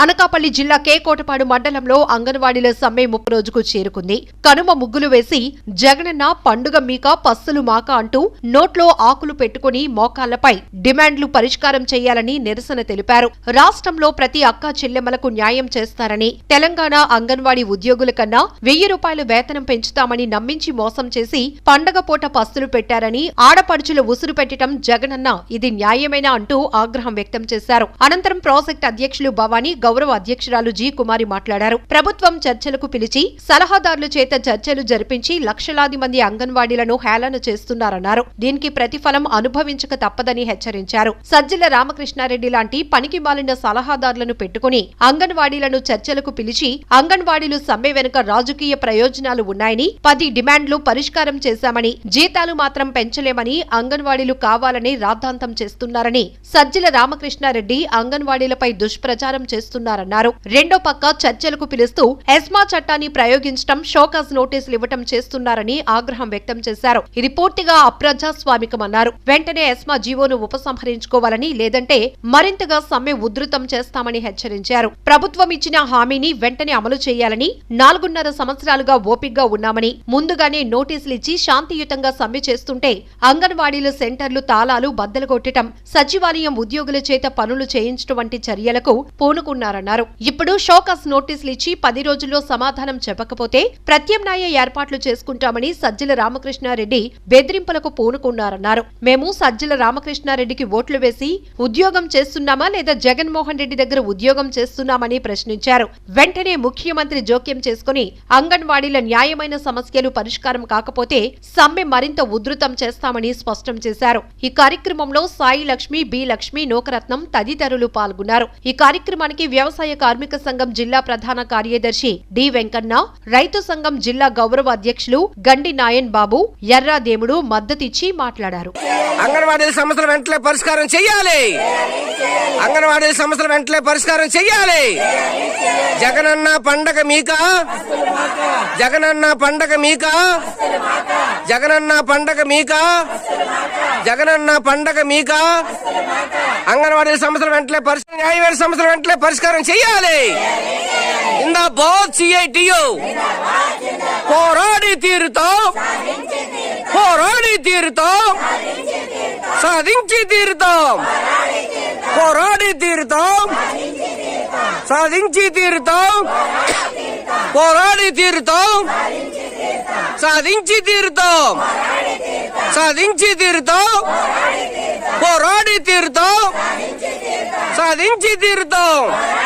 అనకాపల్లి జిల్లా కే కోటపాడు మండలంలో అంగన్వాడీల సమ్మె ముప్పై రోజుకు చేరుకుంది. కనుమ ముగ్గులు వేసి జగనన్న పండుగ మీక పస్సులు మాక అంటూ నోట్లో ఆకులు పెట్టుకుని మోకాళ్ళపై డిమాండ్లు పరిష్కారం చేయాలని నిరసన తెలిపారు. రాష్ట్రంలో ప్రతి అక్క చెల్లెమ్మలకు న్యాయం చేస్తారని తెలంగాణ అంగన్వాడీ ఉద్యోగుల కన్నా వెయ్యి రూపాయలు వేతనం పెంచుతామని నమ్మించి మోసం చేసి పండగ పూట పస్సులు పెట్టారని ఆడపడుచుల ఉసురు పెట్టడం జగనన్న ఇది న్యాయమేనా అంటూ ఆగ్రహం వ్యక్తం చేశారు. అనంతరం ప్రాజెక్ట్ అధ్యక్షులు భవానీ గౌరవ అధ్యక్షురాలు జి కుమారి మాట్లాడారు. ప్రభుత్వం చర్చలకు పిలిచి సలహాదారుల చేత చర్చలు జరిపించి లక్షలాది మంది అంగన్వాడీలను హేళన చేస్తున్నారన్నారు. దీనికి ప్రతిఫలం అనుభవించక తప్పదని హెచ్చరించారు. సజ్జల రామకృష్ణారెడ్డి లాంటి పనికి మాలిన సలహాదారులను పెట్టుకుని అంగన్వాడీలను చర్చలకు పిలిచి అంగన్వాడీలు సమ్మె వెనుక రాజకీయ ప్రయోజనాలు ఉన్నాయని పది డిమాండ్లు పరిష్కారం చేశామని జీతాలు మాత్రం పెంచలేమని అంగన్వాడీలు కావాలని రాద్ధాంతం చేస్తున్నారని సజ్జల రామకృష్ణారెడ్డి అంగన్వాడీలపై దుష్ప్రచారం చేస్తున్నారన్నారు. రెండో పక్క చర్చలకు పిలుస్తూ ఎస్మా చట్టాన్ని ప్రయోగించడం షోకాజ్ నోటీసులు ఇవ్వటం చేస్తున్నారని ఆగ్రహం వ్యక్తం చేశారు. ఇది పూర్తిగా అప్రజాస్వామికమన్నారు. వెంటనే ఎస్మా జీవోను ఉపసంహరించుకోవాలని లేదంటే మరింతగా సమ్మె ఉధృతం చేస్తామని హెచ్చరించారు. ప్రభుత్వం ఇచ్చిన హామీని వెంటనే అమలు చేయాలని నాలుగున్నర సంవత్సరాలుగా ఓపిగ్గా ఉన్నామని ముందుగానే నోటీసులు ఇచ్చి శాంతియుతంగా సమ్మె చేస్తుంటే అంగన్వాడీల సెంటర్లు తాళాలు బద్దలు కొట్టడం సచివాలయం ఉద్యోగుల చేత పనులు చేయించడం వంటి చర్యలకు పూనుకున్నారన్నారు ఇప్పుడు షోకాస్ నోటీసులు ఇచ్చి పది రోజుల్లో సమాధానం చెప్పకపోతే ప్రత్యామ్నాయ ఏర్పాట్లు చేసుకుంటామని సజ్జల రామకృష్ణారెడ్డి బెదిరింపులకు పూనుకున్నారన్నారు. మేము సజ్జల రామకృష్ణారెడ్డికి ఓట్లు వేసి ఉద్యోగం చేస్తున్నామా లేదా జగన్మోహన్ రెడ్డి దగ్గర ఉద్యోగం చేస్తున్నామని ప్రశ్నించారు. వెంటనే ముఖ్యమంత్రి జోక్యం చేసుకుని అంగన్వాడీల న్యాయమైన సమస్యలు పరిష్కారం కాకపోతే సమ్మె మరింత ఉధృతం చేస్తామని స్పష్టం చేశారు. ఈ కార్యక్రమంలో సాయి లక్ష్మి బి లక్ష్మి నూకరత్నం తదితరులు పాల్గొన్నారు. ఈ కార్యక్రమానికి వ్యవసాయ కార్మిక సంఘం జిల్లా ప్రధాన కార్యదర్శి డి వెంకన్న రైతు సంఘం జిల్లా గౌరవ అధ్యక్షులు గండి నాయన్ బాబు ఎర్రాదేముడు మద్దతిచ్చి మాట్లాడారు. అంగన్వాడీ సమస్యల వెంటనే పరిష్కారం చెయ్యాలి. అంగన్వాడీ సమస్యల వెంటనే పరిష్కారం చెయ్యాలి. జగనన్న పండగ మీక? జగనన్న పండగ మీక? జగనన్న పండగ మీక? జగనన్న పండగ మీక? అంగన్వాడీ సమస్యల వెంటనే పరిష్కారం న్యాయమైన సమస్యల వెంటనే పరిష్కారం చెయ్యాలి ఇందా బాత్ సిఐటియు పోరాడి తీరుతాం పోరాడి తీరుతాం సాధించి తీరుతాం పోరాడి తీరుతాం సాధించి తీరుతాం పోరాడి తీరుతాం సాధించి తీరుతాం సాధించి తీరుతాం bandido!